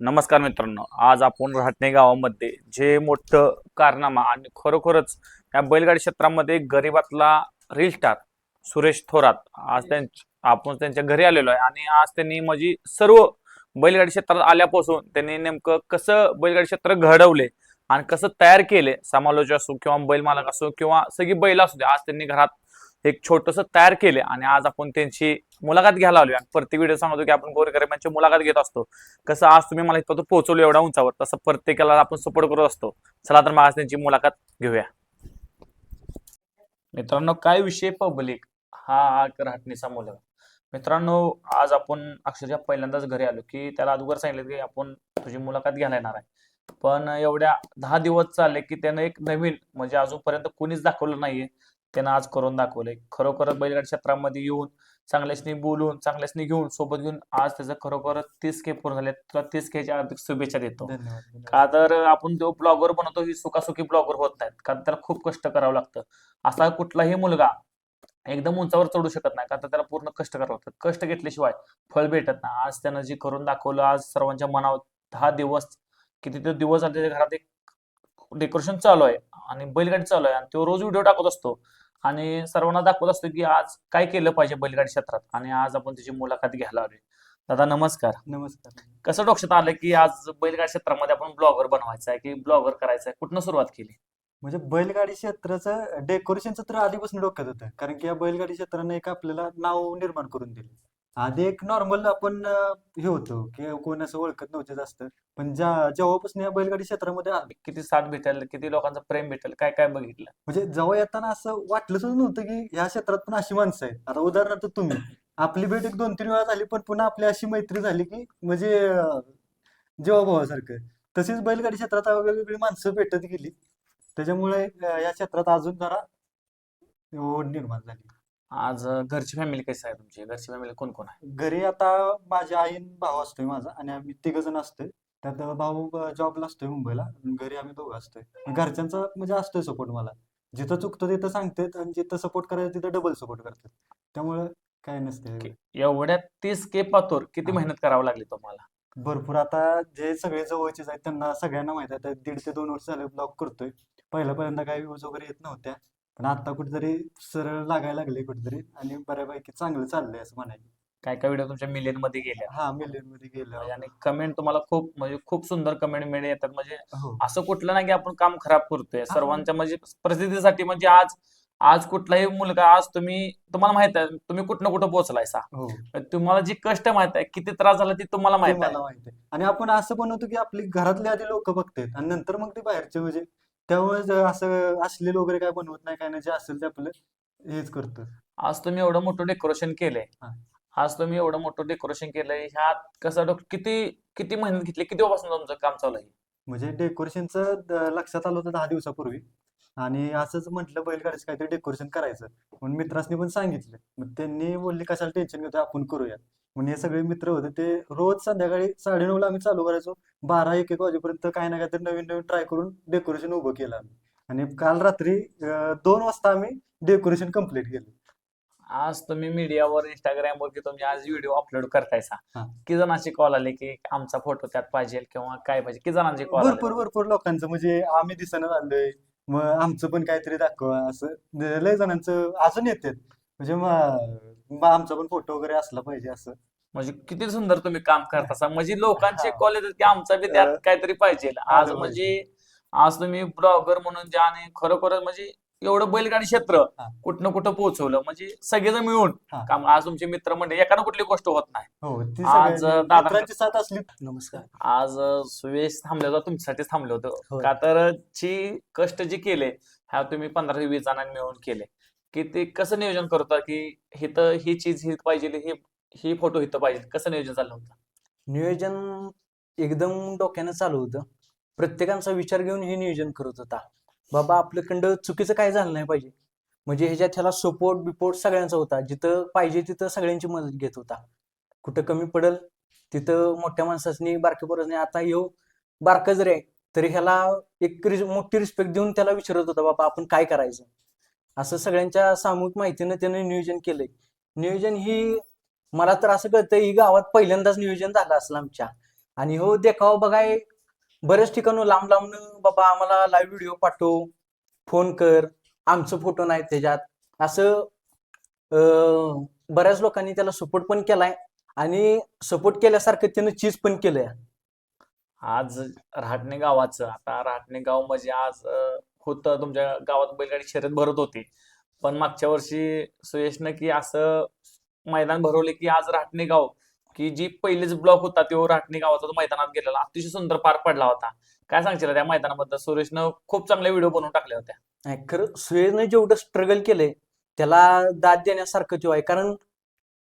नमस्कार मित्रांनो आज आपण राहटणे गावामध्ये जे मोठं कारनामा आणि खरोखरच या बैलगाडी क्षेत्रामध्ये गरीबातला रील स्टार सुरेश थोरात आज त्यांच्या आपण त्यांच्या घरी आलेलो आहे आणि आज त्यांनी म्हणजे सर्व बैलगाडी क्षेत्रात आल्यापासून त्यांनी नेमकं कसं बैलगाडी क्षेत्र घडवले आणि कसं तयार केले समालोचक असो किंवा बैल मालक असो किंवा सगळी बैल असू दे आज त्यांनी घरात एक छोटस तयार केले आणि आज आपण त्यांची मुलाखत घ्यायला आलो आणि प्रत्येक व्हिडिओ सांगतो की आपण गोरगरिबांची मुलाखत घेत असतो. कसं आज तुम्ही मला इथपर्यंत पोहोचवलो एवढ्या उंचावर तसं प्रत्येकाला आपण सपोर्ट करत असतो. चला तर मग आज त्यांची मुलाखत घेऊया. मित्रांनो काय विषय पब्लिक हा राहटणीचा मुलगा. मित्रांनो आज आपण अक्षरशः पहिल्यांदाच घरी आलो की त्याला अगोदर सांगितलं की आपण तुझी मुलाखत घ्यायला येणार आहे. पण एवढ्या दहा दिवस चालले की त्यानं एक नवीन म्हणजे अजूनपर्यंत कोणीच दाखवलं नाहीये. त्यानं आज करून दाखवलंय. खरोखर बैलगाडी क्षेत्रामध्ये येऊन चांगल्याशनी बोलून चांगल्याशनी घेऊन सोबत घेऊन आज त्याचं खरोखर तीस के पूर्ण झाले तुला तीस केच्या हार्दिक शुभेच्छा देतो. का तर आपण जो ब्लॉगर बनवतो ही सुखासुखी ब्लॉगर होत नाहीत. कारण त्याला खूप कष्ट करावं लागतं. असा कुठलाही मुलगा एकदम उंचावर चढू शकत नाही. का तर त्याला पूर्ण कष्ट करावं लागतं. कष्ट घेतल्याशिवाय फळ भेटत नाही. आज त्यानं जे करून दाखवलं आज सर्वांच्या मनावर दहा दिवस किती ते दिवस त्याच्या घरात एक डेकोरेशन चालू आहे आणि बैलगाडी चालू आहे. आणि तो रोज व्हिडिओ टाकत असतो. आणि सर्वांना दाखवत असतो की आज काय केलं पाहिजे बैलगाडी क्षेत्रात? आणि आज आपण त्याची मुलाखत घ्यायला आलोय. दादा नमस्कार. नमस्कार. कसं डोक्यात आलं की आज बैलगाडी क्षेत्रामध्ये आपण ब्लॉगर बनवायचं आहे की ब्लॉगर करायचं आहे कुठनं सुरुवात केली? म्हणजे बैलगाडी क्षेत्राचं डेकोरेशनचं तर आधीपासून डोक्यात होतं. कारण की या बैलगाडी क्षेत्राने एक आपल्याला नाव निर्माण करून दिले. आधी एक नॉर्मल आपण अं, हे होतो की कोण असं ओळखत नव्हते जास्त. पण ज्या जेव्हापासून या बैलगाडी क्षेत्रामध्ये आलो. किती साथ भेटेल किती लोकांचं प्रेम भेटेल काय काय बघितलं? म्हणजे जेव्हा येताना असं वाटलं सुद्धा नव्हतं की ह्या क्षेत्रात पण अशी माणसं आहेत. आता उदाहरणार्थ तुम्ही. आपली भेट एक दोन तीन वेळा झाली पण पुन्हा आपली अशी मैत्री झाली की म्हणजे अं, जीवाभावासारखं. तशीच बैलगाडी क्षेत्रात वेगवेगळी माणसं भेटत गेली. त्याच्यामुळे अं, या क्षेत्रात अजून जरा ओढ निर्माण झाली. आज घरची फॅमिली कशी आहे तुमची? घरची फॅमिली कोण कोण आहे? घरी आता माझ्या आई आणि भाऊ असतोय माझा आणि आम्ही तिघ जण असतोय. त्यात भाऊ जॉबला असतोय मुंबईला घरी आम्ही दोघं असतोय. घरच्यांचा म्हणजे असतोय सपोर्ट मला. जिथं चुकतं तिथं सांगतात आणि जिथं सपोर्ट करायचं तिथं डबल सपोर्ट करतात. त्यामुळे काय नसते एवढ्या तीस के पातोर किती. मेहनत करावी लागली तुम्हाला? भरपूर. आता जे सगळे जवळचेच आहेत त्यांना सगळ्यांना माहीत आहे. दीड ते दोन वर्ष झाले ब्लॉग करतोय. पहिल्या पहिल्यांदा काही व्ह्यूज वगैरे येत नव्हत्या. पण आता कुठेतरी सरळ लागायला लागले कुठेतरी आणि बऱ्यापैकी चांगलं चाललंय असं म्हणायचं. काय काय व्हिडिओ तुमच्या मिलियनमध्ये गेल्या? हा मिलियनमध्ये गेलं आणि कमेंट तुम्हाला खूप म्हणजे खूप सुंदर कमेंट मिळे येतात म्हणजे हो. असं कुठलं नाही की आपण काम खराब करतोय. सर्वांच्या म्हणजे प्रसिद्धीसाठी म्हणजे आज आज कुठलाही मुलगा आज तुम्ही तुम्हाला माहीत आहे तुम्ही कुठं कुठं पोहोचलायसा हो. तुम्हाला जी कष्ट माहीत आहे किती त्रास झाला ती तुम्हाला माहीत आहे. मला माहिती आहे. आणि आपण असं होतो की आपली घरातले आधी लोक बघतात आणि नंतर मग ते बाहेरचे म्हणजे त्यामुळे ज- असं असलेलं वगैरे काय बनवत नाही काय नाही जे असेल ते आपलं हेच करतो. आज तुम्ही एवढं मोठं डेकोरेशन केलंय. हा. आज तुम्ही एवढं मोठं डेकोरेशन केलंय. ह्यात कसं डोक- किती किती मेहनत घेतली? किती दिवसापासून तुमचं काम चालू आहे? म्हणजे डेकोरेशनचं लक्षात आलं होतं दहा दिवसापूर्वी. आणि असंच म्हटलं बैलगाडीचं काहीतरी डेकोरेशन करायचं. म्हणून मित्रांनी पण सांगितलं. मग त्यांनी बोलले कशाला टेन्शन घेतो आपण करूया. म्हणून हे सगळे मित्र होते ते रोज संध्याकाळी साडेनऊला आम्ही चालू करायचो. बारा एक एक वाजेपर्यंत काही ना काहीतरी नवीन नवीन ट्राय करून डेकोरेशन उभं केलं आम्ही. आणि काल रात्री अं, दोन वाजता आम्ही डेकोरेशन कंप्लीट केलं. आज तुम्ही मीडियावर इंस्टाग्रामवर की तुम्ही आज व्हिडिओ अपलोड करतायसा हा. किती जणांची कॉल आले की आमचा फोटो त्यात पाहिजे किंवा काय पाहिजे? किती जणांची कॉल भरपूर भरपूर लोकांचं. म्हणजे आम्ही दिसणं झालोय. मग आमचं पण काहीतरी दाखवा असं. लय जणांचं अजून येतात. म्हणजे मग मग आमचा पण फोटो वगैरे असला पाहिजे असं. म्हणजे किती सुंदर तुम्ही काम करता म्हणजे लोकांचे हा. कॉल येतात की आमचा बी त्यात काहीतरी पाहिजे. आज म्हणजे आज तुम्ही ब्लॉगर म्हणून ज्या आणि खरोखर म्हणजे एवढं बैलगाडी क्षेत्र हा. कुठनं कुठं पोहोचवलं म्हणजे सगळेजण मिळून हा. काम. आज तुमचे मित्र म्हणजे एकानं कुठली गोष्ट होत नाही. हो ती आज, सगळ्यांनी- दादा- मित्रांची साथ असली. नमस्कार. आज अं, सुयश थांबले होतं तुमच्यासाठीच थांबले होतं. होय. का तर ची कष्ट जे केले ह्या तुम्ही पंधरा ते वीस जणांनी मिळून केले. की ते कसं नियोजन करतात की हिथं ही चीज ही पाहिजे हे ही फोटो हिथं पाहिजे कसं नियोजन चाललं होतं? नियोजन एकदम डोक्यानं चालू होतं. प्रत्येकाचा विचार घेऊन हे नियोजन करत होता. बाबा आपल्याकडं चुकीचं काय झालं नाही पाहिजे. म्हणजे ह्याच्यात ह्याला सपोर्ट बिपोर्ट सगळ्यांचा होता. जिथं पाहिजे तिथं सगळ्यांची मदत घेत होता. कुठं कमी पडल तिथं मोठ्या माणसाने बारक्या पोरांनी आता येऊ बारकं जरी आहे तरी ह्याला एक रिस- मोठी रिस्पेक्ट देऊन त्याला विचारत होता बाबा आपण काय करायचं? असं सगळ्यांच्या सामूहिक माहितीनं त्याने नियोजन केलंय. नियोजन ही मला तर असं कळतं ही गावात पहिल्यांदाच नियोजन झालं असलं आमच्या. आणि हो देखाव बघाय बऱ्याच ठिकाणी लांब लांब बाबा आम्हाला लाईव्ह व्हिडिओ पाठव फोन कर आमचं फोटो नाही त्याच्यात. असं बऱ्याच लोकांनी त्याला सपोर्ट पण केलाय आणि सपोर्ट केल्यासारखं त्यानं चीज पण केलंय. आज रहाटणे गावाचं. आता रहाटणे गाव म्हणजे आज खुद होतं. तुमच्या गावात बैलगाडी शर्यत भरत होती. पण मागच्या वर्षी सुयशनं की असं मैदान भरवले की आज रहाटणे गाव की जी पहिलेच ब्लॉक होता तो रहाटणे गावाचा तो मैदानात गेलेला. अतिशय सुंदर पार पडला होता. काय सांगशील त्या मैदानाबद्दल? सुरेशनं खूप चांगले व्हिडिओ बनवून टाकल्या होत्या. नाही खरं सुरेशने जेवढं स्ट्रगल केलंय त्याला दाद देण्यासारखं तो आहे. कारण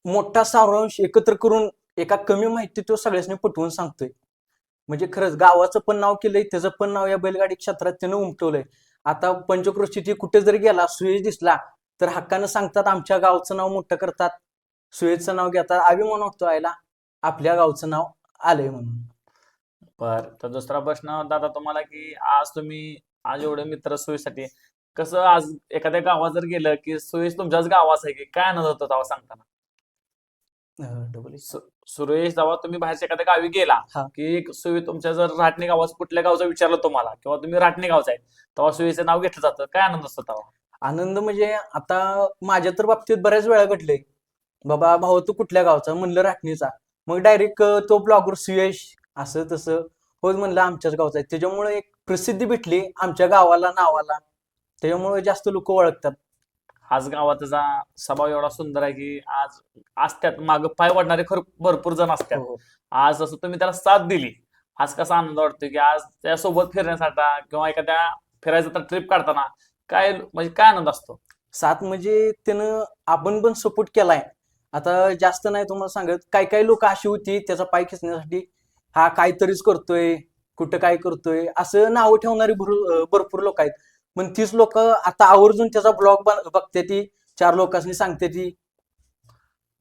मोठा सारांश एकत्र करून एका कमी माहिती तो सगळ्यांनी पटवून सांगतोय. म्हणजे खरंच गावाचं पण नाव केलंय त्याचं पण नाव या बैलगाडी क्षेत्रात त्यानं उमटवलंय. आता पंचक्रोशीची कुठे जरी गेला सुयश दिसला तर हक्कानं सांगतात आमच्या गावचं नाव मोठं करतात. सुयशचं नाव घेतात. अभिमान वाटतो आयला आपल्या गावचं नाव आलंय म्हणून. बर तर दुसरा प्रश्न दादा तुम्हाला की आज तुम्ही आज एवढे मित्र सोयीसाठी कसं आज एखाद्या गावात जर गेलं की सुरेश तुमच्याच गावाचं आहे की काय आनंद होतो तेव्हा सांगताना? डबल सुरेश जेव्हा तुम्ही बाहेरच्या एखाद्या गावी गेला हा. की एक सुई तुमच्या जर राटणे गावाचं कुठल्या गावचं विचारलं तुम्हाला किंवा तुम्ही राटणे गावचा आहे तेव्हा सुईचं नाव घेतलं जातं. काय आनंद असतो तेव्हा? आनंद म्हणजे आता माझ्या तर बाबतीत बऱ्याच वेळा घडले बाबा भाऊ तू कुठल्या गावचा? म्हणलं राटणीचा. मग डायरेक्ट तो ब्लॉगर सुयश असं तसं होय म्हणलं आमच्याच गावचा आहे. त्याच्यामुळे एक प्रसिद्धी भेटली आमच्या गावाला नावाला. त्याच्यामुळे जास्त लोक ओळखतात. आज गावाचा स्वभाव एवढा सुंदर आहे की आज असत्यात माग पाय वाढणारे खर भरपूर जण असतात हो. आज असं तुम्ही त्याला साथ दिली. आज कसा आनंद वाटतो की आज त्यासोबत फिरण्यासाठी किंवा एखाद्या फिरायचं तर ट्रिप काढताना काय म्हणजे काय आनंद असतो? साथ म्हणजे त्यानं आपण पण सपोर्ट केलाय. आता जास्त नाही तुम्हाला सांगत काही काही लोक अशी होती त्याचा पाय खेचण्यासाठी हा काहीतरीच करतोय कुठं काय करतोय असं नावं ठेवणारी भरू- भरपूर लोक आहेत. पण तीच लोक आता आवर्जून त्याचा ब्लॉग बघते ती. चार लोकांनी सांगते ती.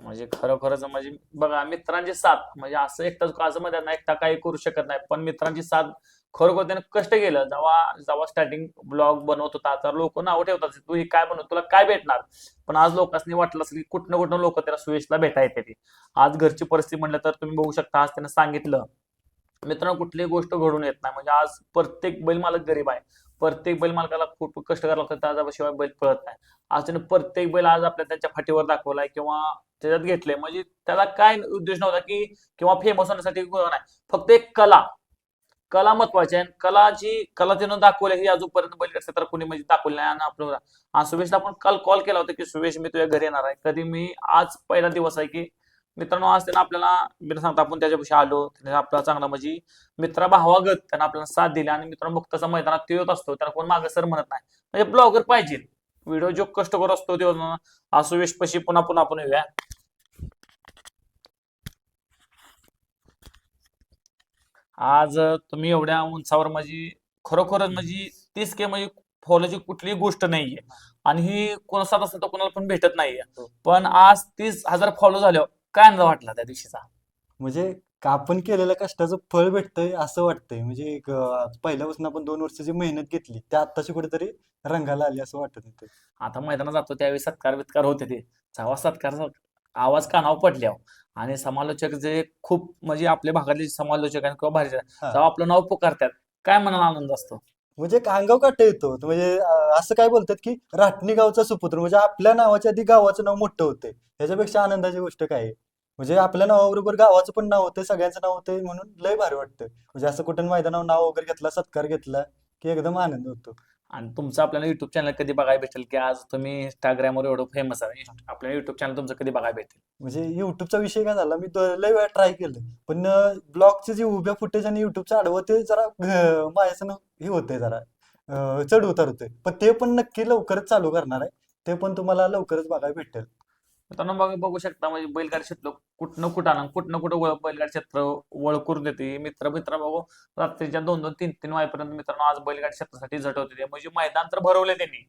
म्हणजे खरोखरच म्हणजे बघा मित्रांची साथ. म्हणजे असं एकटा असं मध्ये ना एकटा काही करू शकत नाही. पण मित्रांची साथ खरोखर त्याने कष्ट केलं. जेव्हा जेव्हा स्टार्टिंग ब्लॉग बनवत होता तर लोक नाव ठेवतात. तू हे काय बनव तुला काय भेटणार? पण आज लोकांनी वाटलं असेल की कुठनं कुठनं लोक त्याला सुयशला भेटा येते ती. आज घरची परिस्थिती म्हणलं तर तुम्ही बघू शकता आज त्याने सांगितलं मित्रांनो कुठलीही गोष्ट घडून येत नाही. म्हणजे आज प्रत्येक बैल मालक गरीब आहे. प्रत्येक बैल मालकाला खूप कष्ट करावं लागतात त्याच्याशिवाय बैल पळत नाही. आज त्याने प्रत्येक बैल आज आपल्या त्यांच्या फाटीवर दाखवलाय किंवा त्याच्यात घेतलंय. म्हणजे त्याला काय उद्देश नव्हता की किंवा फेमस होण्यासाठी नाही फक्त एक कला. कला महत्वाची आहे. कला जी कला त्यानं दाखवली ही अजूनपर्यंत बैल क्षेत्रात कोणी म्हणजे दाखवली नाही आणि आपल्याला सुवेशला आपण काल कॉल केला होता की सुवेश मी तुझ्या घरी येणार आहे. कधी मी आज पहिला दिवस आहे की मित्रांनो आज त्यानं आपल्याला बिना सांगता आपण त्याच्यापाशी आलो. त्याने आपला चांगला म्हणजे मित्रा भावागत त्यानं आपल्याला साथ दिली. आणि मित्रांनो तसा मैदानात तो येत असतो. त्याला कोण मागं सर म्हणत नाही. म्हणजे ब्लॉगर पाहिजे. व्हिडिओ जो कष्ट करत असतो तो आज सुवेश पशी पुन्हा पुन्हा आपण येऊया. आज तुम्ही एवढ्या उंचावर म्हणजे खरोखरच म्हणजे तीस के म्हणजे फॉलोची कुठलीही गोष्ट नाहीये. आणि ही कोणासात असतं तर कोणाला पण भेटत नाहीये. पण आज तीस हजार फॉलो झाल्यावर काय आनंद वाटला त्या दिवशीचा. म्हणजे का आपण केलेल्या कष्टाचं फळ भेटतंय असं वाटतंय. म्हणजे एक, अं, पहिल्यापासून आपण दोन वर्षाची मेहनत घेतली त्या आत्ताची कुठेतरी रंगाला आली असं वाटत होतं आता मैदानात जातो त्यावेळी सत्कार बित्कार होते ते. जेव्हा सत्कार आवाज कानावर पडल्यावर. आणि समालोचक जे खूप म्हणजे आपल्या भागातले समालोचक आहेत किंवा बाहेरचे हा. तेव्हा आपलं नाव पुकारतात काय मनाला आनंद असतो? म्हणजे एक अंगाव काटा येतो. म्हणजे अं, असं काय बोलतात की राटणी गावचा सुपुत्र म्हणजे आपल्या नावाच्या आधी गावाचं नाव मोठं होतंय. ह्याच्यापेक्षा आनंदाची गोष्ट काय आहे? म्हणजे आपल्या नावाबरोबर गावाचं पण नाव होतं सगळ्यांचं नाव होतं म्हणून लय भारी वाटतं म्हणजे असं कुठं मैदानावर नाव वगैरे घेतला सत्कार घेतला की एकदम आनंद होतो. आणि तुमचं आपल्याला युट्यूब चॅनल कधी बघायला भेटेल की आज तुम्ही इंस्टाग्रामवर एवढं फेमस आहे आपल्याला युट्यूब चॅनल तुमचं कधी बघायला भेटेल? म्हणजे युट्यूबचा विषय काय झाला? मी लय वेळा ट्राय केलं. पण ब्लॉगचे जे उभ्या फुटेज आणि युट्यूबचं आडवं ते जरा अं, माझ्याचं हे होतंय जरा. चढ उतार होतोय. पण ते पण नक्की लवकरच चालू करणार आहे. ते पण तुम्हाला लवकरच बघायला भेटेल. मित्रांनो बघ बघू शकता म्हणजे बैलगाडी क्षेत्र कुठनं कुठं आलं कुठनं कुठं वळ बैलगाडी क्षेत्र वळ करून देते. मित्र मित्र बघू रात्रीच्या दोन दोन तीन तीन वाजेपर्यंत मित्रांनो आज बैलगाडी क्षेत्रासाठी झटवते म्हणजे मैदान तर भरवले त्यांनी.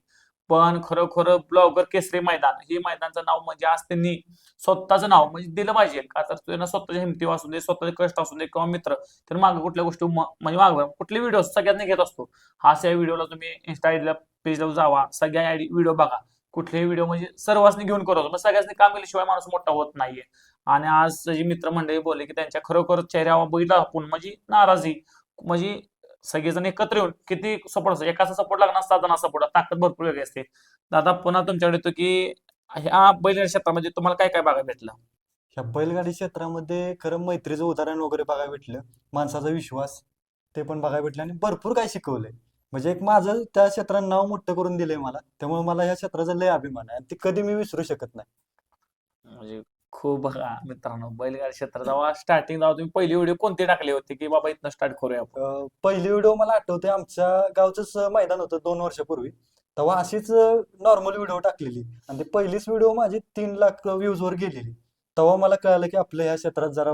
पण खरोखर ब्लॉगर केसरी मैदान हे मैदानचं नाव म्हणजे आज त्यांनी स्वतःचं नाव म्हणजे दिलं पाहिजे. का तर त्यांना स्वतःच्या हिमती असू दे स्वतःचे कष्ट असू दे किंवा मित्र तर मागे कुठल्या गोष्टी म्हणजे माग कुठले व्हिडिओ सगळ्यांनी घेत असतो. हा त्या व्हिडिओला तुम्ही इन्स्टा पेजला जावा सगळ्या व्हिडिओ बघा. कुठलेही व्हिडिओ म्हणजे सर्वांनी घेऊन करतो मग सगळ्यांनी काम केल्याशिवाय माणूस मोठा होत नाहीये. आणि आज मित्र मित्रमंडळी बोलले की त्यांच्या खरोखर चेहऱ्यावर बघितला आपण म्हणजे नाराजी. म्हणजे सगळेजण एकत्र येऊन किती सपोर्ट असतो एकाचा सपोर्ट लागणार सात जणांचा सपोर्ट ताकद भरपूर वेगळी असते. दादा पुन्हा तुमच्याकडे येतो की ह्या बैलगाडी क्षेत्रामध्ये तुम्हाला काय काय बघायला भेटलं? ह्या बैलगाडी क्षेत्रामध्ये खरं मैत्रीचं उदाहरण वगैरे बघायला भेटलं. माणसाचा विश्वास ते पण बघायला भेटलं. आणि भरपूर काय शिकवलंय. म्हणजे एक माझं त्या क्षेत्रात नाव मोठं करून दिलंय मला. त्यामुळे मला ह्या क्षेत्राचा लय अभिमान आहे. आणि ते कधी मी विसरू शकत नाही. म्हणजे खूप बघा मित्रांनो बैलगाडी क्षेत्रात जेव्हा स्टार्टिंग जेव्हा तुम्ही पहिली व्हिडिओ कोणती टाकली होती की बाबा इथनं स्टार्ट करूया आपण? अं, पहिली व्हिडिओ मला आठवते आमच्या गावचंच मैदान होतं दोन वर्षापूर्वी. तेव्हा अशीच नॉर्मल व्हिडिओ टाकलेली. आणि ते पहिलीच व्हिडिओ माझी तीन लाख व्ह्यूज वर गेलेली. तेव्हा मला कळालं की आपल्या ह्या क्षेत्रात जरा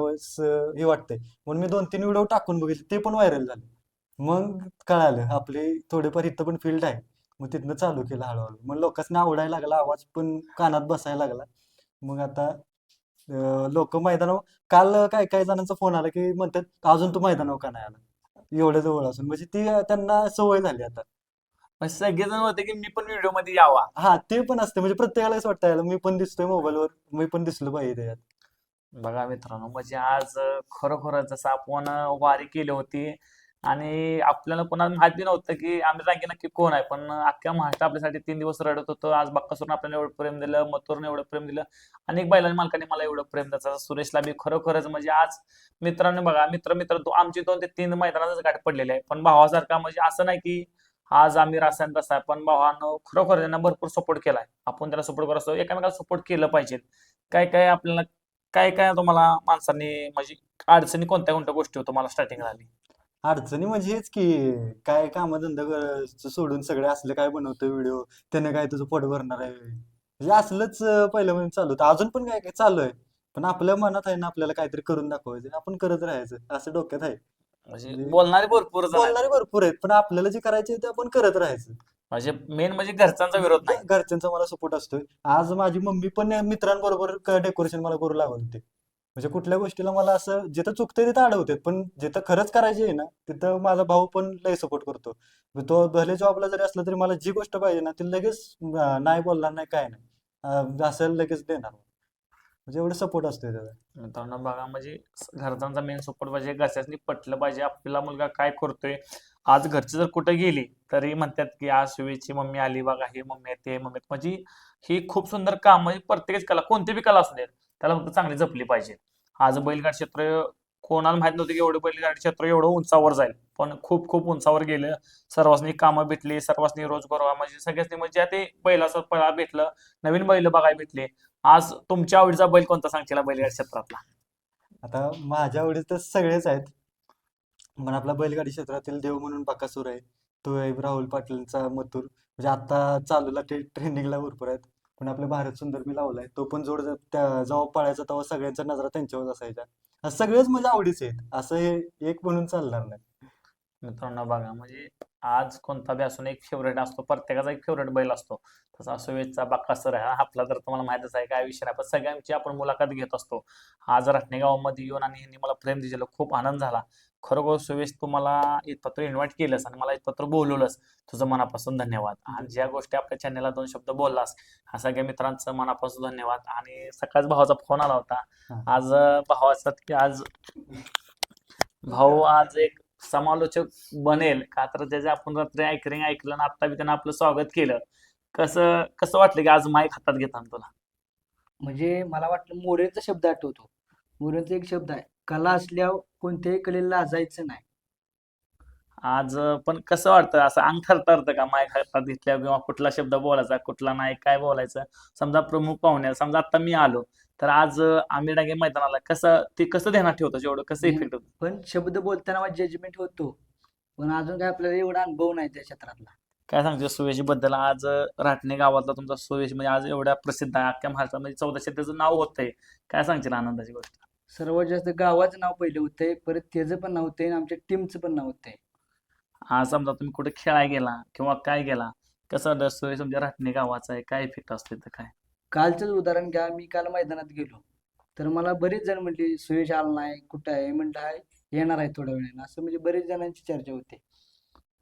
हे वाटतंय. म्हणून मी दोन तीन व्हिडिओ टाकून बघितले. ते पण व्हायरल झाले. मग कळालं आपले थोडेफार इथं पण फील्ड आहे. मग तिथनं चालू केलं हळूहळू. मग लोकांना आवडायला लागला आवाज पण कानात बसायला लागला. मग आता लोक मैदानावर काल काय काय जणांचा फोन आला की म्हणतात अजून तू मैदानावर का नाही आला? एवढ्या जवळ असून. म्हणजे ती त्यांना सवय झाली आता. सगळेजण होते की मी पण व्हिडिओमध्ये यावा. हा ते पण असते. म्हणजे प्रत्येकाला असं वाटतं याला मी पण दिसतोय मोबाईलवर मी पण दिसलो पाहिजे त्याच्यात. बघा मित्रांनो म्हणजे आज अं, खरोखरच जसं आपण वारी केली होती. आणि आपल्याला कोणाला माहिती नव्हतं की आम्ही रांगी नक्की कोण आहे. पण अख्ख्या महाराष्ट्र आपल्यासाठी तीन दिवस रडत होतं. आज बक्कासूरनं आपल्याला एवढं प्रेम दिलं मथुरने एवढं प्रेम दिलं. अनेक बैलांनी मालकाने मला एवढं प्रेम द्यायचं सुरेशला बी खरोखरच म्हणजे आज मित्रांनो बघा मित्र मित्र आमची दोन ते तीन मैदानातच गाठ पडलेले आहे. पण भावासारखा म्हणजे असं नाही की आज आम्ही रासायन तसा आहे. पण भावानं खरोखर त्यांना भरपूर सपोर्ट केलाय. आपण त्याला सपोर्ट करत असतो. एकामेकाला सपोर्ट केलं पाहिजे. काय काय आपल्याला काय काय तुम्हाला माणसांनी म्हणजे अडचणी कोणत्या कोणत्या गोष्टी होतो मला स्टार्टिंग आली? अडचणी म्हणजे हेच की काय कामधंदा कर- सोडून सगळे असले काय बनवतोय व्हिडिओ त्याने काय तुझं पोट भरणार आहे? म्हणजे असलंच अं, पहिलं म्हणजे चालू होतं. अजून पण काय काय चालू आहे? पण आपल्या मनात आहे ना आपल्याला काहीतरी करून दाखवायचं आपण करत राहायचं असं डोक्यात आहे. म्हणजे म्हणजे बोलणारे भरपूर जण आहेत. बोलणारे भरपूर आहेत. पण आपल्याला जे करायचे ते आपण करत राहायचं. म्हणजे मेन म्हणजे घरच्यांचा विरोध नाही. घरच्यांचा मला सपोर्ट असतोय. आज माझी मम्मी पण मित्रांबरोबर डेकोरेशन मला करू लागत होते. म्हणजे कुठल्या गोष्टीला मला असं जिथं चुकतंय तिथं अडवते पण जिथं खरंच करायची आहे ना तिथं माझा भाऊ पण लय सपोर्ट करतो. मग तो भले जॉबला जरी असला तरी मला जी गोष्ट पाहिजे ना ती लगेच अं, नाही बोलणार नाही काय नाही. अं, असं लगेच देणार. म्हणजे एवढं सपोर्ट असतोय त्याचा. मित्रांनो बघा म्हणजे स- घरच्यांचा मेन सपोर्ट पाहिजे घरच्यांनी पटलं पाहिजे. आपला मुलगा काय करतोय? आज घरचे जर कुठे गेली तरी म्हणतात की आज सुवेची मम्मी आली बघा हे मम्मी आहे ते मम्मी म्हणजे ही खूप सुंदर काम म्हणजे प्रत्येकच कला कोणती बी कला असू देत त्याला फक्त चांगली जपली पाहिजे. आज बैलगाडी क्षेत्र कोणाला माहीत नव्हतं की एवढं बैलगाडी क्षेत्र एवढं उंचावर जाईल. पण खूप खूप उंचावर गेलं. सर्वांनी कामं भेटली सर्वांनी रोजगार म्हणजे सगळ्यांनी म्हणजे ते बैलाचं पळा भेटलं नवीन बैल बघायला भेटले. आज तुमच्या आवडीचा बैल कोणता सांगशील बैलगाडी क्षेत्रातला? आता माझ्या आवडीत तर सगळेच आहेत. पण आपला बैलगाडी क्षेत्रातील देव म्हणून बकासूर आहे. तो आहे राहुल पाटीलचा मथुर. म्हणजे आता चालूला ते ट्रेनिंगला भरपूर आहेत. पण आपले भारत सुंदर मी लावलाय तो पण जोड ज- त्या जेव्हा पळायचा तेव्हा सगळ्यांच्या नजरा त्यांच्यावर असायच्या सगळेच म्हणजे आवडीचे आहेत. असं हे एक म्हणून चालणार नाही. मित्रांनो बघा म्हणजे आज कोणता बी असून एक फेवरेट असतो प्रत्येकाचा एक फेवरेट बैल असतो. तसा सुवेजचा बाकासर आहे. हा आपला तर तुम्हाला माहितच आहे काय विषय नाही. पण सगळ्यांची आपण मुलाखत घेत असतो. आज रत्ने गावामध्ये येऊन आणि यांनी मला प्रेम दिलेलं खूप आनंद झाला. खरोखर सुवेश तू मला इथपत्र इन्व्हाइट केलंस आणि मला इथपत्र बोलवलंस. तुझं मनापासून धन्यवाद. आणि ज्या गोष्टी आपल्या चॅनलला दोन शब्द बोललास ह्या सगळ्या मित्रांचं मनापासून धन्यवाद. आणि सकाळच भावाचा फोन आला होता. हा. आज भावाचा की आज भाऊ आज एक समालोचक बनेल. का तर त्याचे आपण रात्री ऐकरिंग ऐकलं आणि आता बी त्यानं आपलं स्वागत केलं. कसं कसं वाटलं की आज माईक हातात घेताना तुला? म्हणजे मला वाटलं मोरेचा शब्द आठवतो. मोरेचा एक शब्द आहे. कला असल्यावर कोणत्याही कलेला लाजायचं नाही. आज पण कसं वाटतं? असं अंग थरथरतं का? माईक हातात घेतल्यावर किंवा कुठला शब्द बोलायचा कुठला नाही काय बोलायचं? समजा प्रमुख पाहुणे समजा आता मी आलो तर आज आम्ही डागे मैदानाला कसं ते कसं ध्यानात ठेवतं जेवढं? कसं. इफेक्ट होतं? पण शब्द बोलताना माझा जजमेंट होतो. पण अजून काय आपल्याला एवढा अनुभव नाही त्या क्षेत्रातला. काय सांगतो सुवेशी बद्दल आज राटणे गावातला तुमचा सुवेश म्हणजे आज एवढ्या प्रसिद्ध आहे. अख्ख्या महाराष्ट्रामध्ये चौदाशे त्याचं नाव होतंय. काय सांगशील आनंदाची गोष्ट? सर्वात जास्त गावाचं नाव पहिलं होतंय परत त्याचं पण नाव होतंय आणि आमच्या टीमचं पण नाव होतंय. आज समजा तुम्ही कुठे खेळायला गेला किंवा काय गेला कसं सुवेश तुमच्या राटणे गावाचा आहे काय इफेक्ट असतो तर काय? कालचंच उदाहरण घ्या मी काल मैदानात गेलो. तर मला बरेच जण म्हणले सुयश आला नाही कुठं आहे? म्हटलं आहे येणार आहे थोड्या वेळानं असं म्हणजे बरेच जणांची चर्चा होते.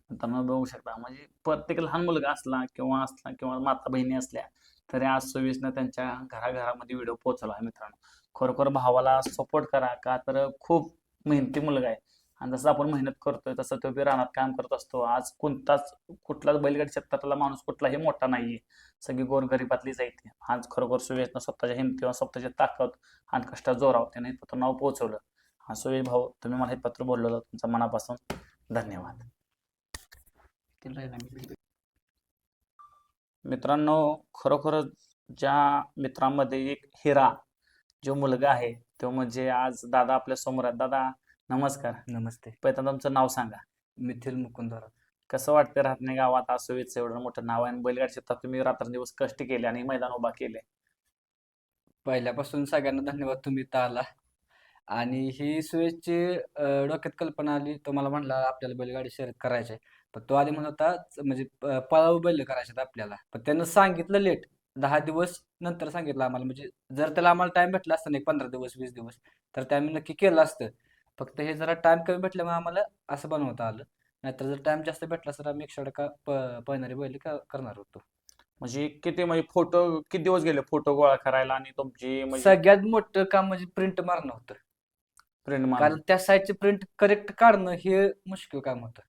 मित्रांनो बघू शकता म्हणजे प्रत्येक लहान मुलगा असला किंवा असला किंवा माता बहिणी असल्या तरी आज सव्वीसनं त्यांच्या घराघरामध्ये व्हिडिओ पोहोचला आहे मित्रांनो. खरोखर भावाला सपोर्ट करा का तर खूप मेहनती मुलगा आहे. आणि जसं आपण मेहनत करतोय तसं तो बी रानात काम करत असतो. आज कोणताच कुठलाच बैलगाडी क्षेत्रातला माणूस कुठलाही मोठा नाहीये. सगळी गोरगरिबातली जायते आज खरोखर सुवेशनं स्वतःच्या हिमतीवर स्वतःच्या ताकद आणि कष्टात जोराव त्याने पत्र नाव पोहोचवलं. हा सुवेश भाऊ तुम्ही मला हे पत्र बोलवलं. तुमच्या मनापासून धन्यवाद. मित्रांनो खरोखरच ज्या मित्रांमध्ये एक हिरा जो मुलगा आहे तो म्हणजे आज दादा आपल्यासमोर आहेत. दादा नमस्कार. नमस्ते. पहिल्यांदा तुमचं नाव सांगा. मिथिल मुकुंदरा. कसं वाटतं राहतने गावात? आज सुवेचं एवढं मोठं नाव आहे आणि बैलगाडी क्षेत्रात तुम्ही रात्रंदिवस कष्ट केले आणि मैदान उभा केले. पहिल्यापासून सगळ्यांना धन्यवाद तुम्ही इथं आला. आणि ही सुवेशची अं, डोक्यात कल्पना आली तो मला म्हणला आपल्याला बैलगाडी शर्यत करायची आहे पण तो आधी म्हणत होता म्हणजे प- पळाऊ बैल करायचे आपल्याला. पण त्यानं सांगितलं लेट. दहा दिवस नंतर सांगितलं आम्हाला. म्हणजे जर त्याला आम्हाला टाइम भेटला असता ना एक पंधरा दिवस वीस दिवस तर ते आम्ही नक्की केलं असतं. फक्त हे जरा टाइम कमी भेटल्यामुळे आम्हाला असं बनवता आलं. नाहीतर जर टाइम जास्त भेटला तर आम्ही एकशे प- पळणारी बैल का करणार होतो. म्हणजे किती म्हणजे फोटो किती दिवस गेले फोटो गोळा करायला आणि तुमची म्हणजे सगळ्यात मोठं काम म्हणजे प्रिंट मारणं होतं. प्रिंट कारण त्या साईजचे प्रिंट करेक्ट काढणं हे मुश्किल काम होतं.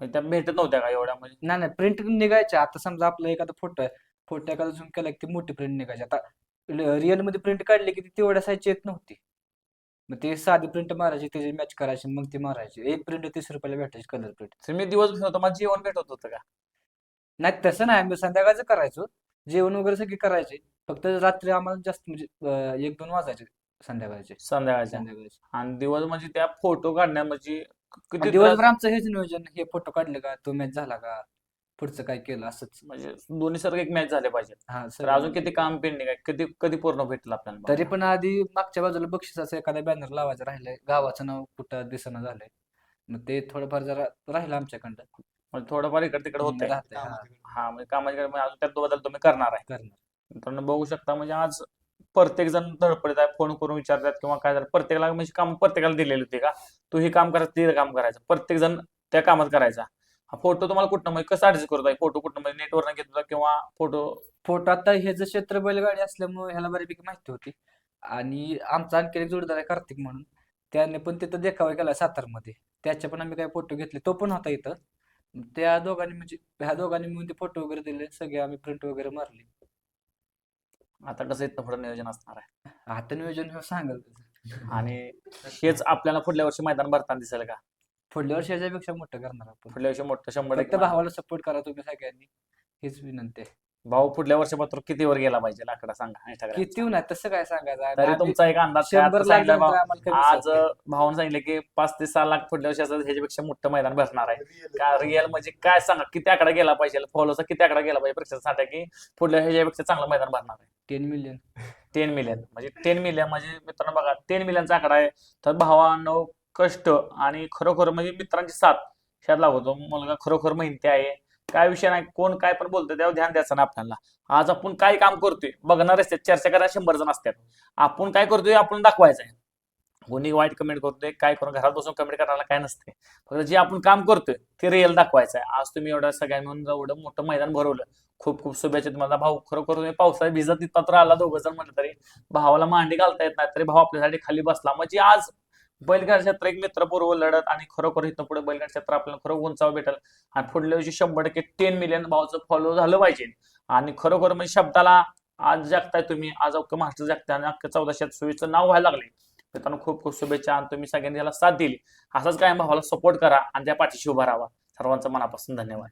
त्या भेटत नव्हत्या का एवढ्या म्हणजे? नाही नाही प्रिंट निघायच्या आता समजा आपला एखादा फोटो आहे. फोटो एखादा झूम केला की ती मोठी प्रिंट निघायची. आता रिअलमध्ये प्रिंट काढली की ती तेवढ्या साईजची येत नव्हती. मग ते साधी प्रिंट मारायची त्याची मॅच करायची मग ती मारायची. एक प्रिंट तीस रुपयाला भेटायची कलर प्रिंट तर मी दिवस होतो मला जेवण भेटत होतं का? नाही तसं नाही. आम्ही संध्याकाळचं करायचो. जेवण वगैरे सगळे करायचे. फक्त रात्री आम्हाला जास्त म्हणजे अं, एक दोन वाजायचे संध्याकाळचे. संध्याकाळच्या. संध्याकाळचे. आणि दिवस म्हणजे त्या फोटो काढण्या म्हणजे किती दिवसभर आमचं हेच नियोजन हे फोटो काढले का तो मॅच झाला का पुढचं काय केलं असंच. म्हणजे दोन्ही सारखे एक मॅच झाले पाहिजे. हा तर सगळं अजून किती काम पेंडिंग आहे कधी कधी पूर्ण भेटेल आपल्याला तरी? पण आधी मागच्या बाजूला बक्षिसाचं एखादा बॅनर लावायचं राहिलंय गावाचं नाव कुठं दिसणं झालंय. मग ते थोडंफार जरा राहिलं आमच्याकडं म्हणजे थोडंफार इकडे तिकडे होत आहे राहतंय, हा, हा म्हणजे कामाच्या म्हणजे अजून त्यात बदल तुम्ही करणार आहे. करणार. मित्रांनो बघू शकता म्हणजे आज प्रत्येक जण धडपडत आहे फोन करून विचारतात किंवा काय झालं. प्रत्येकाला म्हणजे काम प्रत्येकाला दिलेले होते का? तू हे काम करायचं ते काम करायचं. प्रत्येक जण त्या कामात करायचा. हा फोटो तुम्हाला कुठनं म्हणजे कसं ऍडजस्ट करत आहे फोटो कुठं म्हणजे नेटवरनं घेत होता किंवा फोटो? फोटो आता हे जे क्षेत्र बैलगाडी असल्यामुळे ह्याला बऱ्यापैकी माहिती होती. आणि आमचा आणखी एक जोडीदार आहे कार्तिक म्हणून. त्याने पण तिथं देखावा केला सातारमध्ये. त्याचे पण आम्ही काही फोटो घेतले. तो पण होता इथं. त्या दोघांनी म्हणजे ह्या दोघांनी मिळून ते फोटो वगैरे दिले. सगळे आम्ही प्रिंट वगैरे मारली. आता कसं इथं पुढे नियोजन असणार आहे. आता नियोजन हे सांगल आणि हेच आपल्याला पुढल्या वर्षी मैदान भरताना दिसेल का? पुढल्या वर्षी याच्यापेक्षा मोठं करणार आपण. पुढल्या वर्षी मोठं शंभर फक्त टक्के. भावाला सपोर्ट करा तुम्ही सगळ्यांनी. हीच विनंती आहे. भाऊ पुढल्या वर्षी मात्र किती वर गेला पाहिजे? लाकडा सांगा. किती नाही तसं काय सांगायचं? तरी आम्ही तुमचा एक अंदाज काय? शंभर आता सांगितलं लागल्यानंतर भाऊ? आम्हाला कमी आज. भाऊन सांगितलं की पाच ते सहा लाख पुढल्या वर्षी असं ह्याच्यापेक्षा मोठं मैदान भरणार आहे. का रिअल म्हणजे काय सांगा? किती आकडा गेला पाहिजे? फॉलोचा किती आकडा गेला पाहिजे? प्रेक्षकांसाठी की पुढल्या ह्याच्यापेक्षा चांगलं मैदान भरणार आहे. टेन मिलियन टेन मिलियन म्हणजे टेन मिलियन म्हणजे मित्रांनो बघा टेन मिलियनचा आकडा आहे. तर भावानं कष्ट आणि खरोखर म्हणजे मित्रांची साथ ह्यात लागतो. मुलगा खरोखर मेहनती आहे. काय विषय नाही कोण काय पण बोलतोय त्यावर ध्यान द्यायचं ना आपल्याला. आज आपण काय काम करतोय बघणार असतात चर्चा करायला शंभर जण असतात. आपण काय करतोय आपण दाखवायचं आहे. कोणी वाईट कमेंट करतोय काय करून घरात बसून कमेंट करायला काय नसते फक्त जे आपण काम करतोय ते रिअल दाखवायचं आहे. आज तुम्ही एवढं सगळ्या मिळून एवढं मोठं मैदान भरवलं. खूप खूप शुभेच्छा तुम्हाला. भाऊ खरोखर तुम्ही पावसाळ्यात भिजत तिथपात्र आला दोघं जण म्हटलं तरी भावाला मांडी घालता येत नाही तरी भाऊ आपल्यासाठी खाली बसला. म्हणजे आज बैलगाड क्षेत्र एक मित्रपूर्व लढत आणि खरोखर इथं पुढे बैलगाड क्षेत्र आपल्याला खरं उंचावं भेटेल. आणि पुढल्या वर्षी शंभर टक्के टेन मिलियन भावाचं फॉलो झालं पाहिजे. आणि खरोखर म्हणजे शब्दाला आज जगताय तुम्ही आज अख्खं महाराष्ट्र जगताय आणि अख्ख्या चौदाशे सुवीचं नाव व्हायला लागले मित्रांनो खूप खूप शुभेच्छा आणि तुम्ही सगळ्यांनी याला साथ दिली. असाच काय भावाला सपोर्ट करा आणि त्या पाठीशी उभा राहा. सर्वांचा मनापासून धन्यवाद.